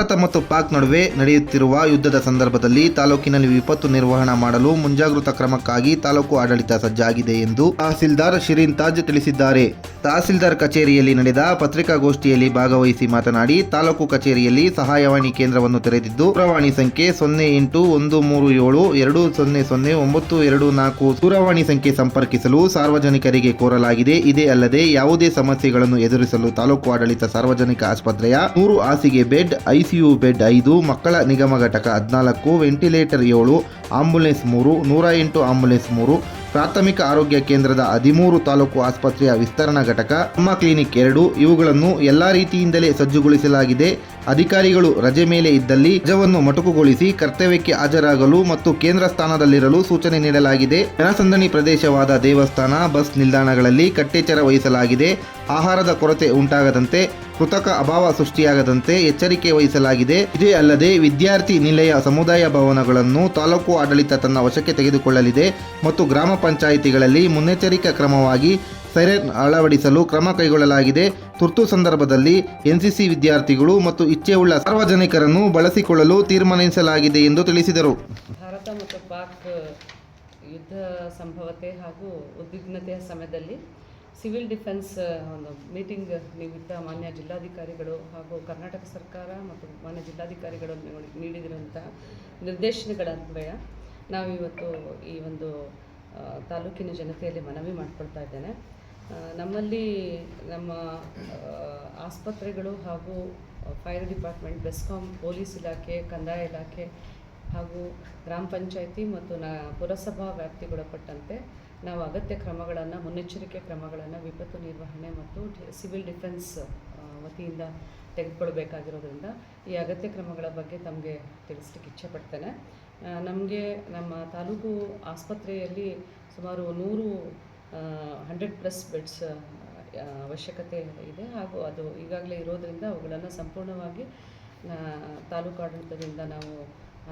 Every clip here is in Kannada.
ಭಾರತ ಮತ್ತು ಪಾಕ್ ನಡುವೆ ನಡೆಯುತ್ತಿರುವ ಯುದ್ಧದ ಸಂದರ್ಭದಲ್ಲಿ ತಾಲೂಕಿನಲ್ಲಿ ವಿಪತ್ತು ನಿರ್ವಹಣಾ ಮಾಡಲು ಮುಂಜಾಗೃತಾ ಕ್ರಮಕ್ಕಾಗಿ ತಾಲೂಕು ಆಡಳಿತ ಸಜ್ಜಾಗಿದೆ ಎಂದು ತಹಸೀಲ್ದಾರ್ ಶಿರೀನ್ ತಾಜ್ ತಿಳಿಸಿದ್ದಾರೆ. ತಹಸೀಲ್ದಾರ್ ಕಚೇರಿಯಲ್ಲಿ ನಡೆದ ಪತ್ರಿಕಾಗೋಷ್ಠಿಯಲ್ಲಿ ಭಾಗವಹಿಸಿ ಮಾತನಾಡಿ, ತಾಲೂಕು ಕಚೇರಿಯಲ್ಲಿ ಸಹಾಯವಾಣಿ ಕೇಂದ್ರವನ್ನು ತೆರೆದಿದ್ದು, ದೂರವಾಣಿ ಸಂಖ್ಯೆ ಸೊನ್ನೆ ಎಂಟು ಒಂದು ಮೂರು ಏಳು ಎರಡು ಸೊನ್ನೆ ಸೊನ್ನೆ ಒಂಬತ್ತು ಎರಡು ನಾಲ್ಕು ದೂರವಾಣಿ ಸಂಖ್ಯೆ ಸಂಪರ್ಕಿಸಲು ಸಾರ್ವಜನಿಕರಿಗೆ ಕೋರಲಾಗಿದೆ. ಇದೇ ಅಲ್ಲದೆ ಯಾವುದೇ ಸಮಸ್ಯೆಗಳನ್ನು ಎದುರಿಸಲು ತಾಲೂಕು ಆಡಳಿತ ಸಾರ್ವಜನಿಕ ಆಸ್ಪತ್ರೆಯ ನೂರು ಹಾಸಿಗೆ ಬೆಡ್ ಐಸಿಯು ಬೆಡ್ ಐದು, ಮಕ್ಕಳ ನಿಗಮ ಘಟಕ ಹದಿನಾಲ್ಕು, ವೆಂಟಿಲೇಟರ್ ಏಳು, ಆಂಬುಲೆನ್ಸ್ ಮೂರು, ನೂರ ಎಂಟು ಆಂಬುಲೆನ್ಸ್ ಮೂರು, ಪ್ರಾಥಮಿಕ ಆರೋಗ್ಯ ಕೇಂದ್ರದ ಹದಿಮೂರು ತಾಲೂಕು ಆಸ್ಪತ್ರೆಯ ವಿಸ್ತರಣಾ ಘಟಕ ಅಮ್ಮ ಕ್ಲಿನಿಕ್ ಎರಡು, ಇವುಗಳನ್ನು ಎಲ್ಲಾ ರೀತಿಯಿಂದಲೇ ಸಜ್ಜುಗೊಳಿಸಲಾಗಿದೆ. ಅಧಿಕಾರಿಗಳು ರಜೆ ಮೇಲೆ ಇದ್ದಲ್ಲಿ ರಜವನ್ನು ಮೊಟಕುಗೊಳಿಸಿ ಕರ್ತವ್ಯಕ್ಕೆ ಹಾಜರಾಗಲು ಮತ್ತು ಕೇಂದ್ರ ಸ್ಥಾನದಲ್ಲಿರಲು ಸೂಚನೆ ನೀಡಲಾಗಿದೆ. ಜನಸಂದಣಿ ಪ್ರದೇಶವಾದ ದೇವಸ್ಥಾನ, ಬಸ್ ನಿಲ್ದಾಣಗಳಲ್ಲಿ ಕಟ್ಟೆಚ್ಚರ ವಹಿಸಲಾಗಿದೆ. ಆಹಾರದ ಕೊರತೆ ಉಂಟಾಗದಂತೆ ಕೃತಕ ಅಭಾವ ಸೃಷ್ಟಿಯಾಗದಂತೆ ಎಚ್ಚರಿಕೆ ವಹಿಸಲಾಗಿದೆ. ಇದೇ ಅಲ್ಲದೆ ವಿದ್ಯಾರ್ಥಿ ನಿಲಯ ಸಮುದಾಯ ಭವನಗಳನ್ನು ತಾಲೂಕು ಆಡಳಿತ ತನ್ನ ವಶಕ್ಕೆ ತೆಗೆದುಕೊಳ್ಳಲಿದೆ ಮತ್ತು ಗ್ರಾಮ ಪಂಚಾಯಿತಿಗಳಲ್ಲಿ ಮುನ್ನೆಚ್ಚರಿಕೆ ಕ್ರಮವಾಗಿ ಸೈರನ್ ಅಳವಡಿಸಲು ಕ್ರಮ ಕೈಗೊಳ್ಳಲಾಗಿದೆ. ತುರ್ತು ಸಂದರ್ಭದಲ್ಲಿ ಎನ್ಸಿಸಿ ವಿದ್ಯಾರ್ಥಿಗಳು ಮತ್ತು ಇಚ್ಛೆಯುಳ್ಳ ಸಾರ್ವಜನಿಕರನ್ನು ಬಳಸಿಕೊಳ್ಳಲು ತೀರ್ಮಾನಿಸಲಾಗಿದೆ ಎಂದು ತಿಳಿಸಿದರು. ಭಾರತ ಮತ್ತು ಪಾಕ್ ಯುದ್ಧ ಸಂಭವತೆ ಹಾಗೂ ಉದ್ವಿಗ್ನತೆಯ ಸಮಯದಲ್ಲಿ ಸಿವಿಲ್ ಡಿಫೆನ್ಸ್ ಒಂದು ಮೀಟಿಂಗ್ ನಿಮಿತ್ತ ಮಾನ್ಯ ಜಿಲ್ಲಾಧಿಕಾರಿಗಳು ಹಾಗೂ ಕರ್ನಾಟಕ ಸರ್ಕಾರ ಮತ್ತು ಮಾನ್ಯ ಜಿಲ್ಲಾಧಿಕಾರಿಗಳು ನೀಡಿದಿರುವಂಥ ನಿರ್ದೇಶನಗಳನ್ವಯ ನಾವು ಇವತ್ತು ಈ ಒಂದು ತಾಲೂಕಿನ ಜನತೆಯಲ್ಲಿ ಮನವಿ ಮಾಡಿಕೊಳ್ತಾ ಇದ್ದೇನೆ. ನಮ್ಮಲ್ಲಿ ನಮ್ಮ ಆಸ್ಪತ್ರೆಗಳು ಹಾಗೂ ಫೈರ್ ಡಿಪಾರ್ಟ್ಮೆಂಟ್, ಬೆಸ್ಕಾಂ, ಪೊಲೀಸ್ ಇಲಾಖೆ, ಕಂದಾಯ ಇಲಾಖೆ ಹಾಗೂ ಗ್ರಾಮ ಪಂಚಾಯಿತಿ ಮತ್ತು ನ, ಪುರಸಭಾ ವ್ಯಾಪ್ತಿಗೊಳಪಟ್ಟಂತೆ ನಾವು ಅಗತ್ಯ ಕ್ರಮಗಳನ್ನು, ಮುನ್ನೆಚ್ಚರಿಕೆ ಕ್ರಮಗಳನ್ನು ವಿಪತ್ತು ನಿರ್ವಹಣೆ ಮತ್ತು ಸಿವಿಲ್ ಡಿಫೆನ್ಸ್ ವತಿಯಿಂದ ತೆಗೆದುಕೊಳ್ಬೇಕಾಗಿರೋದ್ರಿಂದ ಈ ಅಗತ್ಯ ಕ್ರಮಗಳ ಬಗ್ಗೆ ತಮಗೆ ತಿಳಿಸ್ಲಿಕ್ಕೆ ಇಚ್ಛೆಪಡ್ತೇನೆ. ನಮಗೆ ನಮ್ಮ ತಾಲೂಕು ಆಸ್ಪತ್ರೆಯಲ್ಲಿ ಸುಮಾರು ನೂರು ಹಂಡ್ರೆಡ್ ಪ್ಲಸ್ ಬೆಡ್ಸ್ ಅವಶ್ಯಕತೆ ಇದೆ. ಹಾಗೂ ಅದು ಈಗಾಗಲೇ ಇರೋದರಿಂದ ಅವುಗಳನ್ನು ಸಂಪೂರ್ಣವಾಗಿ ತಾಲೂಕಾಡಳಿತದಿಂದ ನಾವು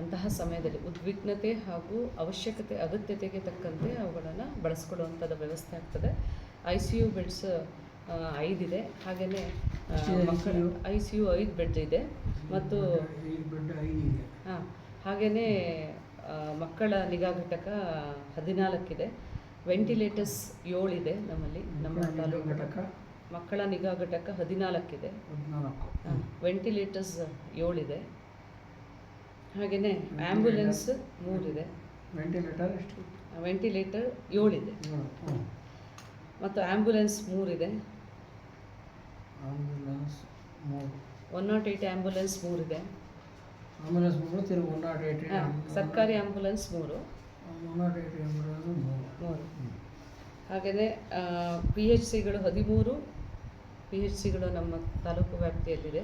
ಅಂತಹ ಸಮಯದಲ್ಲಿ ಉದ್ವಿಗ್ನತೆ ಹಾಗೂ ಅವಶ್ಯಕತೆ ಅಗತ್ಯತೆಗೆ ತಕ್ಕಂತೆ ಅವುಗಳನ್ನು ಬಳಸ್ಕೊಳ್ಳುವಂಥದ್ದು ವ್ಯವಸ್ಥೆ ಆಗ್ತದೆ. ಐ ಸಿ ಯು ಬೆಡ್ಸ್ ಐದಿದೆ. ಹಾಗೆಯೇ ಮಕ್ಕಳು ಐ ಸಿ ಯು ಐದು ಬೆಡ್ ಇದೆ. ಮತ್ತು ಹಾಂ ಹಾಗೆಯೇ ಮಕ್ಕಳ ನಿಗಾ ಘಟಕ ಹದಿನಾಲ್ಕಿದೆ. ವೆಂಟಿಲೇಟರ್ಸ್ ಏಳಿದೆ ನಮ್ಮಲ್ಲಿ ನಮ್ಮ ತಾಲೂಕು ಮಕ್ಕಳ ನಿಗಾ ಘಟಕ ಹದಿನಾಲ್ಕಿದೆ. ವೆಂಟಿಲೇಟರ್ಸ್ ಏಳಿದೆ. ಹಾಗೆಯೇ ಆಂಬ್ಯುಲೆನ್ಸ್ ಮೂರಿದೆ ವೆಂಟಿಲೇಟರ್ ಎಷ್ಟು? ವೆಂಟಿಲೇಟರ್ ಏಳಿದೆ. ಮತ್ತು ಆ್ಯಂಬುಲೆನ್ಸ್ ಮೂರಿದೆ ಆಂಬ್ಯುಲೆನ್ಸ್ ಮೂರು ಒನ್ ನಾಟ್ ಏಯ್ಟ್ ಆ್ಯಂಬುಲೆನ್ಸ್ ಮೂರಿದೆ ಆಂಬ್ಯುಲೆನ್ಸ್ ಮೂರು ತಿರುಗಿ ಒನ್ ನಾಟ್ ಏಯ್ಟ್ ಸರ್ಕಾರಿ ಆಂಬ್ಯುಲೆನ್ಸ್ ಮೂರು ಒನ್ ನಾಟ್ ಏಯ್ಟ್ ಆಂಬುಲೆನ್ಸ್ ಮೂರು ಮೂರು ಹಾಗೆಯೇ ಪಿ ಎಚ್ ಸಿಗಳು ಹದಿಮೂರು ಪಿ ಎಚ್ ಸಿಗಳು ನಮ್ಮ ತಾಲೂಕು ವ್ಯಾಪ್ತಿಯಲ್ಲಿದೆ.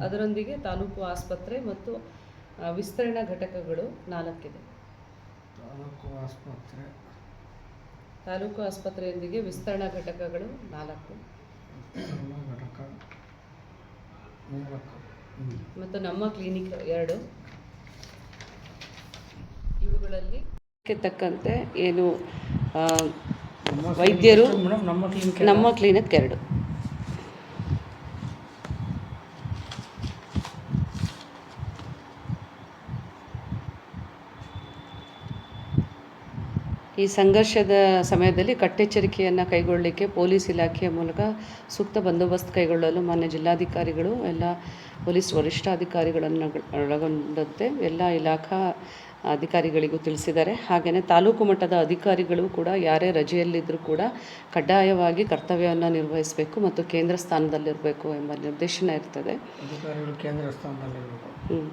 ಅದರೊಂದಿಗೆ ತಾಲೂಕು ಆಸ್ಪತ್ರೆ ಮತ್ತು ವಿಸ್ತರಣಾ ಘಟಕಗಳು ನಾಲ್ಕಿದೆ. ತಾಲೂಕು ಆಸ್ಪತ್ರೆ. ತಾಲೂಕು ಆಸ್ಪತ್ರೆಯೊಂದಿಗೆ ವಿಸ್ತರಣಾ ಘಟಕಗಳು ನಾಲ್ಕು. ಮತ್ತು ನಮ್ಮ ಕ್ಲಿನಿಕ್ ಎರಡು. ಇವುಗಳಲ್ಲಿ ಕ್ಕೆ ತಕ್ಕಂತೆ ಏನು ವೈದ್ಯರು ನಮ್ಮ ಕ್ಲಿನಿಕ್ ಎರಡು. ಈ ಸಂಘರ್ಷದ ಸಮಯದಲ್ಲಿ ಕಟ್ಟೆಚ್ಚರಿಕೆಯನ್ನು ಕೈಗೊಳ್ಳಲಿಕ್ಕೆ ಪೊಲೀಸ್ ಇಲಾಖೆಯ ಮೂಲಕ ಸೂಕ್ತ ಬಂದೋಬಸ್ತ್ ಕೈಗೊಳ್ಳಲು ಮಾನ್ಯ ಜಿಲ್ಲಾಧಿಕಾರಿಗಳು ಎಲ್ಲ ಪೊಲೀಸ್ ವರಿಷ್ಠಾಧಿಕಾರಿಗಳನ್ನು ಒಳಗೊಂಡಂತೆ ಎಲ್ಲ ಇಲಾಖಾ ಅಧಿಕಾರಿಗಳಿಗೂ ತಿಳಿಸಿದ್ದಾರೆ. ಹಾಗೆಯೇ ತಾಲೂಕು ಮಟ್ಟದ ಅಧಿಕಾರಿಗಳು ಕೂಡ ಯಾರೇ ರಜೆಯಲ್ಲಿದ್ದರೂ ಕೂಡ ಕಡ್ಡಾಯವಾಗಿ ಕರ್ತವ್ಯವನ್ನು ನಿರ್ವಹಿಸಬೇಕು ಮತ್ತು ಕೇಂದ್ರ ಸ್ಥಾನದಲ್ಲಿರಬೇಕು ಎಂಬ ನಿರ್ದೇಶನ ಇರ್ತದೆ. ಅಧಿಕಾರಿಗಳು ಕೇಂದ್ರ ಸ್ಥಾನದಲ್ಲಿರಬೇಕು. ಹ್ಮ್.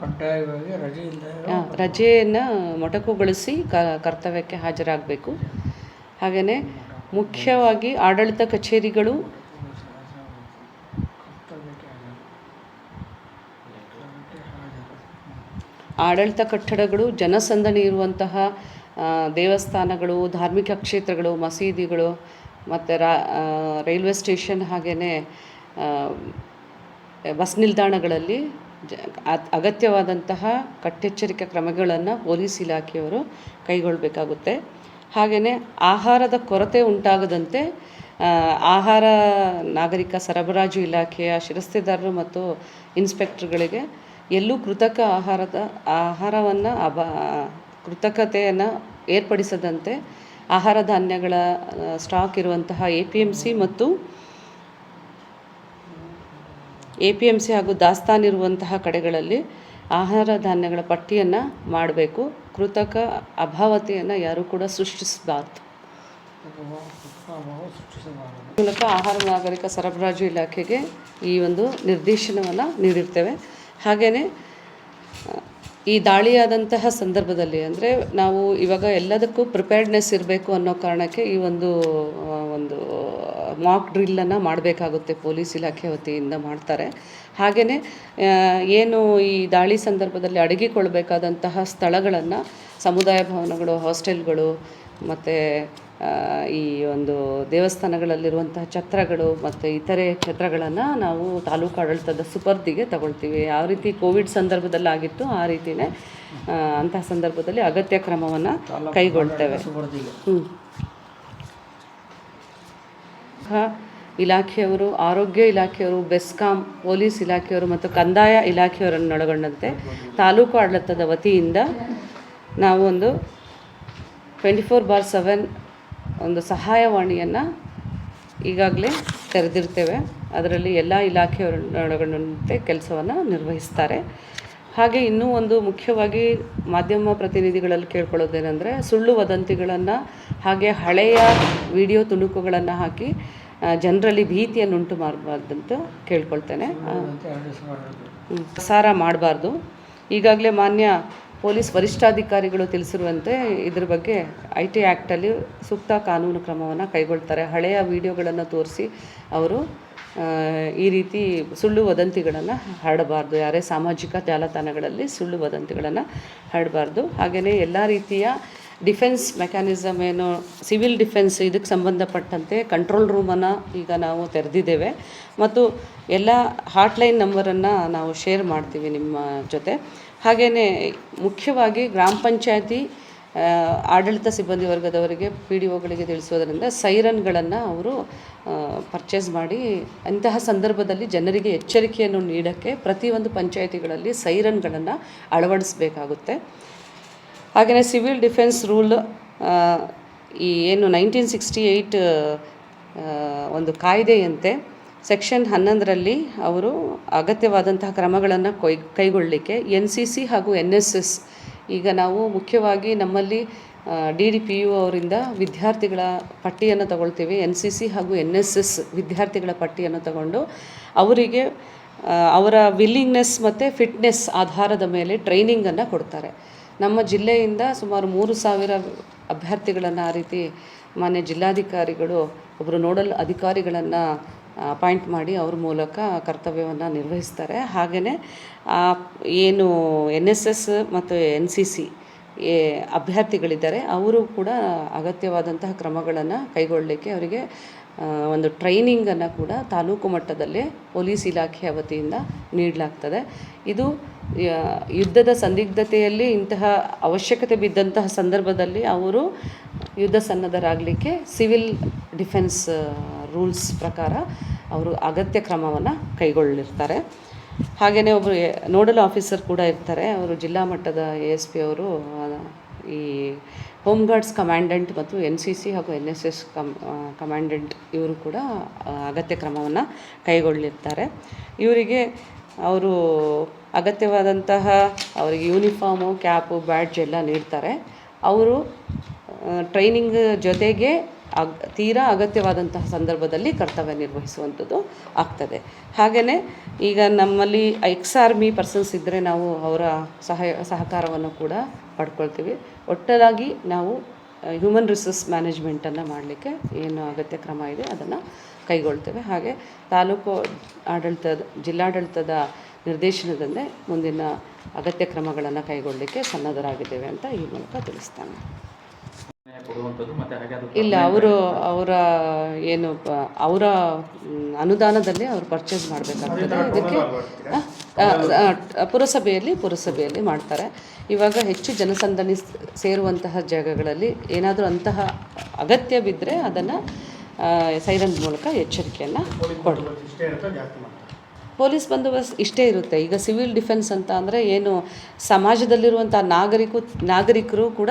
ಕಡ್ಡಾಯವಾಗಿ ರಜೆಯನ್ನು ಮೊಟಕುಗೊಳಿಸಿ ಕ ಕರ್ತವ್ಯಕ್ಕೆ ಹಾಜರಾಗಬೇಕು ಹಾಗೆಯೇ ಮುಖ್ಯವಾಗಿ ಆಡಳಿತ ಕಚೇರಿಗಳು. ಆಡಳಿತ ಕಟ್ಟಡಗಳು ಜನಸಂದಣಿ ಇರುವಂತಹ ದೇವಸ್ಥಾನಗಳು ಧಾರ್ಮಿಕ ಕ್ಷೇತ್ರಗಳು ಮಸೀದಿಗಳು ಮತ್ತು ರೈಲ್ವೆ ಸ್ಟೇಷನ್ ಹಾಗೆಯೇ ಬಸ್ ನಿಲ್ದಾಣಗಳಲ್ಲಿ ಜ ಅಗತ್ಯವಾದಂತಹ ಕಟ್ಟೆಚ್ಚರಿಕೆ ಕ್ರಮಗಳನ್ನು ಪೊಲೀಸ್ ಇಲಾಖೆಯವರು ಕೈಗೊಳ್ಳಬೇಕಾಗುತ್ತೆ ಹಾಗೆಯೇ ಆಹಾರದ ಕೊರತೆ ಉಂಟಾಗದಂತೆ ಆಹಾರ ನಾಗರಿಕ ಸರಬರಾಜು ಇಲಾಖೆಯ ಶಿರಸ್ತೆದಾರರು ಮತ್ತು ಇನ್ಸ್ಪೆಕ್ಟರ್ಗಳಿಗೆ ಎಲ್ಲೂ ಕೃತಕ ಆಹಾರದ, ಆಹಾರವನ್ನು ಅಬ, ಕೃತಕತೆಯನ್ನು ಏರ್ಪಡಿಸದಂತೆ ಆಹಾರ ಧಾನ್ಯಗಳ ಸ್ಟಾಕ್ ಇರುವಂತಹ ಎ ಪಿ ಎಂ ಸಿ ಮತ್ತು ಎ ಪಿ ಎಂ ಸಿ ಹಾಗೂ ದಾಸ್ತಾನಿರುವಂತಹ ಕಡೆಗಳಲ್ಲಿ ಆಹಾರ ಧಾನ್ಯಗಳ ಪಟ್ಟಿಯನ್ನು ಮಾಡಬೇಕು. ಕೃತಕ ಅಭಾವತೆಯನ್ನು ಯಾರೂ ಕೂಡ ಸೃಷ್ಟಿಸಬಾರ್ದು. ಮೂಲಕ ಆಹಾರ ನಾಗರಿಕ ಸರಬರಾಜು ಇಲಾಖೆಗೆ ಈ ಒಂದು ನಿರ್ದೇಶನವನ್ನು ನೀಡಿರ್ತೇವೆ. ಹಾಗೆಯೇ ಈ ದಾಳಿಯಾದಂತಹ ಸಂದರ್ಭದಲ್ಲಿ ಅಂದರೆ ನಾವು ಇವಾಗ ಎಲ್ಲದಕ್ಕೂ ಪ್ರಿಪೇರ್ಡ್ನೆಸ್ ಇರಬೇಕು ಅನ್ನೋ ಕಾರಣಕ್ಕೆ ಈ ಒಂದು ಒಂದು ಮಾಕ್ ಡ್ರಿಲ್ಲನ್ನು ಮಾಡಬೇಕಾಗುತ್ತೆ ಪೊಲೀಸ್ ಇಲಾಖೆ ವತಿಯಿಂದ ಮಾಡ್ತಾರೆ. ಹಾಗೆಯೇ ಏನು ಈ ದಾಳಿ ಸಂದರ್ಭದಲ್ಲಿ ಅಡಗಿಕೊಳ್ಬೇಕಾದಂತಹ ಸ್ಥಳಗಳನ್ನು ಸಮುದಾಯ ಭವನಗಳು ಹಾಸ್ಟೆಲ್ಗಳು ಮತ್ತು ಈ ಒಂದು ದೇವಸ್ಥಾನಗಳಲ್ಲಿರುವಂತಹ ಛತ್ರಗಳು ಮತ್ತು ಇತರೆ ಛತ್ರಗಳನ್ನು ನಾವು ತಾಲೂಕು ಆಡಳಿತದ ಸುಪರ್ದಿಗೆ ತಗೊಳ್ತೀವಿ. ಯಾವ ರೀತಿ ಕೋವಿಡ್ ಸಂದರ್ಭದಲ್ಲಿ ಆಗಿತ್ತು ಆ ರೀತಿಯೇ ಅಂತಹ ಸಂದರ್ಭದಲ್ಲಿ ಅಗತ್ಯ ಕ್ರಮವನ್ನು ಕೈಗೊಳ್ತೇವೆ. ಸುಬರ್ದಿಗೆ ಇಲಾಖೆಯವರು, ಆರೋಗ್ಯ ಇಲಾಖೆಯವರು, ಬೆಸ್ಕಾಂ ಪೊಲೀಸ್ ಇಲಾಖೆಯವರು ಮತ್ತು ಕಂದಾಯ ಇಲಾಖೆಯವರನ್ನೊಳಗೊಂಡಂತೆ ತಾಲೂಕು ಆಡಳಿತದ ವತಿಯಿಂದ ನಾವು ಒಂದು ಟ್ವೆಂಟಿ ಫೋರ್ ಬಾರ್ ಸೆವೆನ್ ಒಂದು ಸಹಾಯವಾಣಿಯನ್ನು ಈಗಾಗಲೇ ತೆರೆದಿರ್ತೇವೆ. ಅದರಲ್ಲಿ ಎಲ್ಲ ಇಲಾಖೆಯವರನ್ನೊಳಗೊಂಡಂತೆ ಕೆಲಸವನ್ನು ನಿರ್ವಹಿಸ್ತಾರೆ. ಹಾಗೆ ಇನ್ನೂ ಒಂದು ಮುಖ್ಯವಾಗಿ ಮಾಧ್ಯಮ ಪ್ರತಿನಿಧಿಗಳಲ್ಲಿ ಕೇಳ್ಕೊಳ್ಳೋದೇನೆಂದರೆ ಸುಳ್ಳು ವದಂತಿಗಳನ್ನು ಹಾಗೆ ಹಳೆಯ ವಿಡಿಯೋ ತುಣುಕುಗಳನ್ನು ಹಾಕಿ ಜನರಲ್ಲಿ ಭೀತಿಯನ್ನುಂಟು ಮಾಡಬಾರ್ದಂತ ಕೇಳ್ಕೊಳ್ತೇನೆ. ಪ್ರಸಾರ ಮಾಡಬಾರ್ದು. ಈಗಾಗಲೇ ಮಾನ್ಯ ಪೊಲೀಸ್ ವರಿಷ್ಠಾಧಿಕಾರಿಗಳು ತಿಳಿಸಿರುವಂತೆ ಇದ್ರ ಬಗ್ಗೆ ಐ ಟಿ ಆ್ಯಕ್ಟಲ್ಲಿ ಸೂಕ್ತ ಕಾನೂನು ಕ್ರಮವನ್ನು ಕೈಗೊಳ್ತಾರೆ. ಹಳೆಯ ವಿಡಿಯೋಗಳನ್ನು ತೋರಿಸಿ ಅವರು ಈ ರೀತಿ ಸುಳ್ಳು ವದಂತಿಗಳನ್ನು ಹರಡಬಾರ್ದು ಯಾರೇ ಸಾಮಾಜಿಕ ಜಾಲತಾಣಗಳಲ್ಲಿ ಸುಳ್ಳು ವದಂತಿಗಳನ್ನು ಹರಡಬಾರ್ದು ಹಾಗೆಯೇ ಎಲ್ಲ ರೀತಿಯ ಡಿಫೆನ್ಸ್ ಮೆಕ್ಯಾನಿಸಮ್ ಏನು ಸಿವಿಲ್ ಡಿಫೆನ್ಸ್ ಇದಕ್ಕೆ ಸಂಬಂಧಪಟ್ಟಂತೆ ಕಂಟ್ರೋಲ್ ರೂಮನ್ನು ಈಗ ನಾವು ತೆರೆದಿದ್ದೇವೆ. ಮತ್ತು ಎಲ್ಲ ಹಾಟ್ಲೈನ್ ನಂಬರನ್ನು ನಾವು ಶೇರ್ ಮಾಡ್ತೀವಿ ನಿಮ್ಮ ಜೊತೆ. ಹಾಗೆಯೇ ಮುಖ್ಯವಾಗಿ ಗ್ರಾಮ ಪಂಚಾಯತಿ ಆಡಳಿತ ಸಿಬ್ಬಂದಿ ವರ್ಗದವರಿಗೆ ಪಿ ಡಿ ಒಗಳಿಗೆ ತಿಳಿಸೋದರಿಂದ ಸೈರನ್ಗಳನ್ನು ಅವರು ಪರ್ಚೇಸ್ ಮಾಡಿ ಅಂತಹ ಸಂದರ್ಭದಲ್ಲಿ ಜನರಿಗೆ ಎಚ್ಚರಿಕೆಯನ್ನು ನೀಡೋಕ್ಕೆ ಪ್ರತಿಯೊಂದು ಪಂಚಾಯಿತಿಗಳಲ್ಲಿ ಸೈರನ್ಗಳನ್ನು ಅಳವಡಿಸಬೇಕಾಗುತ್ತೆ. ಹಾಗೆಯೇ ಸಿವಿಲ್ ಡಿಫೆನ್ಸ್ ರೂಲ್ ಈ ಏನು ನೈನ್ಟೀನ್ ಸಿಕ್ಸ್ಟಿ ಏಯ್ಟ್ ಒಂದು ಕಾಯ್ದೆಯಂತೆ ಸೆಕ್ಷನ್ ಹನ್ನೊಂದರಲ್ಲಿ ಅವರು ಅಗತ್ಯವಾದಂತಹ ಕ್ರಮಗಳನ್ನು ಕೈ ಕೈಗೊಳ್ಳಲಿಕ್ಕೆ ಎನ್ ಸಿ ಸಿ ಹಾಗೂ ಎನ್ ಎಸ್ ಎಸ್ ಈಗ ನಾವು ಮುಖ್ಯವಾಗಿ ನಮ್ಮಲ್ಲಿ ಡಿ ಡಿ ಪಿ ಯು ಅವರಿಂದ ವಿದ್ಯಾರ್ಥಿಗಳ ಪಟ್ಟಿಯನ್ನು ತಗೊಳ್ತೀವಿ. ಎನ್ ಸಿ ಸಿ ಹಾಗೂ ಎನ್ ಎಸ್ ಎಸ್ ವಿದ್ಯಾರ್ಥಿಗಳ ಪಟ್ಟಿಯನ್ನು ತಗೊಂಡು ಅವರಿಗೆ ಅವರ ವಿಲ್ಲಿಂಗ್ನೆಸ್ ಮತ್ತು ಫಿಟ್ನೆಸ್ ಆಧಾರದ ಮೇಲೆ ಟ್ರೈನಿಂಗನ್ನು ಕೊಡ್ತಾರೆ. ನಮ್ಮ ಜಿಲ್ಲೆಯಿಂದ ಸುಮಾರು ಮೂರು ಸಾವಿರ ಅಭ್ಯರ್ಥಿಗಳನ್ನು ಆ ರೀತಿ ಮಾನ್ಯ ಜಿಲ್ಲಾಧಿಕಾರಿಗಳು ಒಬ್ಬರು ನೋಡಲ್ ಅಧಿಕಾರಿಗಳನ್ನು ಅಪಾಯಿಂಟ್ ಮಾಡಿ ಅವ್ರ ಮೂಲಕ ಕರ್ತವ್ಯವನ್ನು ನಿರ್ವಹಿಸ್ತಾರೆ. ಹಾಗೆಯೇ ಏನು ಎನ್ ಎಸ್ ಎಸ್ ಮತ್ತು ಎನ್ ಸಿ ಸಿ ಅಭ್ಯರ್ಥಿಗಳಿದ್ದಾರೆ, ಅವರು ಕೂಡ ಅಗತ್ಯವಾದಂತಹ ಕ್ರಮಗಳನ್ನು ಕೈಗೊಳ್ಳಲಿಕ್ಕೆ ಅವರಿಗೆ ಒಂದು ಟ್ರೈನಿಂಗನ್ನು ಕೂಡ ತಾಲೂಕು ಮಟ್ಟದಲ್ಲೇ ಪೊಲೀಸ್ ಇಲಾಖೆಯ ವತಿಯಿಂದ ನೀಡಲಾಗ್ತದೆ. ಇದು ಯುದ್ಧದ ಸಂದಿಗ್ಧತೆಯಲ್ಲಿ ಇಂತಹ ಅವಶ್ಯಕತೆ ಬಿದ್ದಂತಹ ಸಂದರ್ಭದಲ್ಲಿ ಅವರು ಯುದ್ಧ ಸನ್ನದ್ಧರಾಗಲಿಕ್ಕೆ ಸಿವಿಲ್ ಡಿಫೆನ್ಸ್ ರೂಲ್ಸ್ ಪ್ರಕಾರ ಅವರು ಅಗತ್ಯ ಕ್ರಮವನ್ನು ಕೈಗೊಳ್ಳಿರ್ತಾರೆ. ಹಾಗೆಯೇ ಒಬ್ಬರು ನೋಡಲ್ ಆಫೀಸರ್ ಕೂಡ ಇರ್ತಾರೆ. ಅವರು ಜಿಲ್ಲಾ ಮಟ್ಟದ ಎ ಎಸ್ ಪಿ ಅವರು ಈ ಹೋಮ್ ಗಾರ್ಡ್ಸ್ ಕಮಾಂಡೆಂಟ್ ಮತ್ತು ಎನ್ ಸಿ ಸಿ ಹಾಗೂ N S S com commandant ಇವರು ಕೂಡ ಅಗತ್ಯ ಕ್ರಮವನ್ನು ಕೈಗೊಳ್ಳಿರ್ತಾರೆ. ಇವರಿಗೆ ಅವರು ಅಗತ್ಯವಾದಂತಹ ಅವರಿಗೆ ಯೂನಿಫಾರ್ಮು ಕ್ಯಾಪು ಬ್ಯಾಡ್ಜ್ ಎಲ್ಲ ನೀಡ್ತಾರೆ. ಅವರು ಟ್ರೈನಿಂಗ್ ಜೊತೆಗೆ ಅಗ್ ತೀರಾ ಅಗತ್ಯವಾದಂತಹ ಸಂದರ್ಭದಲ್ಲಿ ಕರ್ತವ್ಯ ನಿರ್ವಹಿಸುವಂಥದ್ದು ಆಗ್ತದೆ. ಹಾಗೆಯೇ ಈಗ ನಮ್ಮಲ್ಲಿ ಎಕ್ಸ್ ಆರ್ಮಿ ಪರ್ಸನ್ಸ್ ಇದ್ದರೆ ನಾವು ಅವರ ಸಹಾಯ ಸಹಕಾರವನ್ನು ಕೂಡ ಪಡ್ಕೊಳ್ತೀವಿ. ಒಟ್ಟದಾಗಿ ನಾವು ಹ್ಯೂಮನ್ ರಿಸೋರ್ಸ್ ಮ್ಯಾನೇಜ್ಮೆಂಟನ್ನು ಮಾಡಲಿಕ್ಕೆ ಏನು ಅಗತ್ಯ ಕ್ರಮ ಇದೆ ಅದನ್ನು ಕೈಗೊಳ್ತೇವೆ. ಹಾಗೆ ತಾಲೂಕು ಆಡಳಿತದ, ಜಿಲ್ಲಾಡಳಿತದ ನಿರ್ದೇಶನದಂತೆ ಮುಂದಿನ ಅಗತ್ಯ ಕ್ರಮಗಳನ್ನು ಕೈಗೊಳ್ಳಲಿಕ್ಕೆ ಸನ್ನದ್ಧರಾಗಿದ್ದೇವೆ ಅಂತ ಈ ಮೂಲಕ ತಿಳಿಸ್ತಾನೆ. ಕೊಡುವಂಥದ್ದು ಮತ್ತೆ ಹಾಗೆ ಅದು ಇಲ್ಲ ಅವರು ಅವರ ಏನು ಪ- ಅವರ ಅನುದಾನದಲ್ಲಿ ಅವರು ಪರ್ಚೇಸ್ ಮಾಡಬೇಕಾಗ್ತದೆ. ಇದಕ್ಕೆ ಪುರಸಭೆಯಲ್ಲಿ ಪುರಸಭೆಯಲ್ಲಿ ಮಾಡ್ತಾರೆ. ಇವಾಗ ಹೆಚ್ಚು ಜನಸಂದಣಿ ಸೇರುವಂತಹ ಜಾಗಗಳಲ್ಲಿ ಏನಾದರೂ ಅಂತಹ ಅಗತ್ಯ ಬಿದ್ದರೆ ಅದನ್ನು ಸೈರನ್ ಮೂಲಕ ಎಚ್ಚರಿಕೆಯನ್ನು ಕೊಡಿ ಪೊಲೀಸ್ ಬಂದೋಬಸ್ತ್ ಇಷ್ಟೇ ಇರುತ್ತೆ. ಈಗ ಸಿವಿಲ್ ಡಿಫೆನ್ಸ್ ಅಂತ ಅಂದರೆ ಏನು ಸಮಾಜದಲ್ಲಿರುವಂಥ ನಾಗರಿಕ, ನಾಗರಿಕರು ಕೂಡ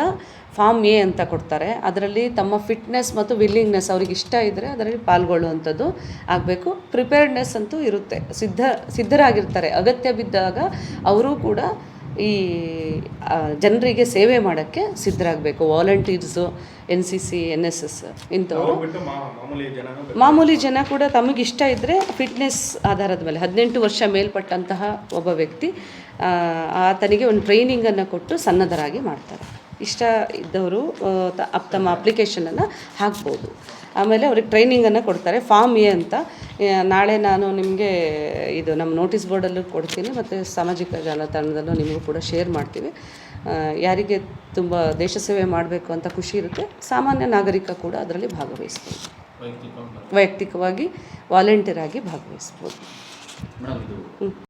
ಫಾರ್ಮ್ ಎ ಅಂತ ಕೊಡ್ತಾರೆ. ಅದರಲ್ಲಿ ತಮ್ಮ ಫಿಟ್ನೆಸ್ ಮತ್ತು ವಿಲ್ಲಿಂಗ್ನೆಸ್ ಅವ್ರಿಗೆ ಇಷ್ಟ ಇದ್ದರೆ ಅದರಲ್ಲಿ ಪಾಲ್ಗೊಳ್ಳುವಂಥದ್ದು ಆಗಬೇಕು. ಪ್ರಿಪೇರ್ಡ್ನೆಸ್ ಅಂತೂ ಇರುತ್ತೆ. ಸಿದ್ಧ, ಸಿದ್ಧರಾಗಿರ್ತಾರೆ. ಅಗತ್ಯ ಬಿದ್ದಾಗ ಅವರೂ ಕೂಡ ಈ ಜನರಿಗೆ ಸೇವೆ ಮಾಡೋಕ್ಕೆ ಸಿದ್ಧರಾಗಬೇಕು. Volunteers N C C N S S ಇಂಥವರು. ಮಾಮೂಲಿ ಜನ ಕೂಡ ತಮಗಿಷ್ಟ ಇದ್ದರೆ ಫಿಟ್ನೆಸ್ ಆಧಾರದ ಮೇಲೆ ಹದಿನೆಂಟು ವರ್ಷ ಮೇಲ್ಪಟ್ಟಂತಹ ಒಬ್ಬ ವ್ಯಕ್ತಿ ಆತನಿಗೆ ಒಂದು ಟ್ರೈನಿಂಗನ್ನು ಕೊಟ್ಟು ಸನ್ನದ್ಧರಾಗಿ ಮಾಡ್ತಾರೆ. ಇಷ್ಟ ಇದ್ದವರು ತಮ್ಮ ಅಪ್ಲಿಕೇಶನನ್ನು ಹಾಕ್ಬೋದು. ಆಮೇಲೆ ಅವ್ರಿಗೆ ಟ್ರೈನಿಂಗನ್ನು ಕೊಡ್ತಾರೆ. ಫಾರ್ಮ್ ಎ ಅಂತ ನಾಳೆ ನಾನು ನಿಮಗೆ ಇದು ನಮ್ಮ ನೋಟಿಸ್ ಬೋರ್ಡಲ್ಲೂ ಕೊಡ್ತೀನಿ ಮತ್ತು ಸಾಮಾಜಿಕ ಜಾಲತಾಣದಲ್ಲೂ ನಿಮಗೂ ಕೂಡ ಶೇರ್ ಮಾಡ್ತೀವಿ. ಯಾರಿಗೆ ತುಂಬ ದೇಶ ಸೇವೆ ಮಾಡಬೇಕು ಅಂತ ಖುಷಿ ಇರುತ್ತೆ ಸಾಮಾನ್ಯ ನಾಗರಿಕ ಕೂಡ ಅದರಲ್ಲಿ ಭಾಗವಹಿಸ್ಬೋದು. ವೈಯಕ್ತಿಕವಾಗಿ. ವಾಲಂಟಿಯರ್ ಆಗಿ ಭಾಗವಹಿಸ್ಬೋದು.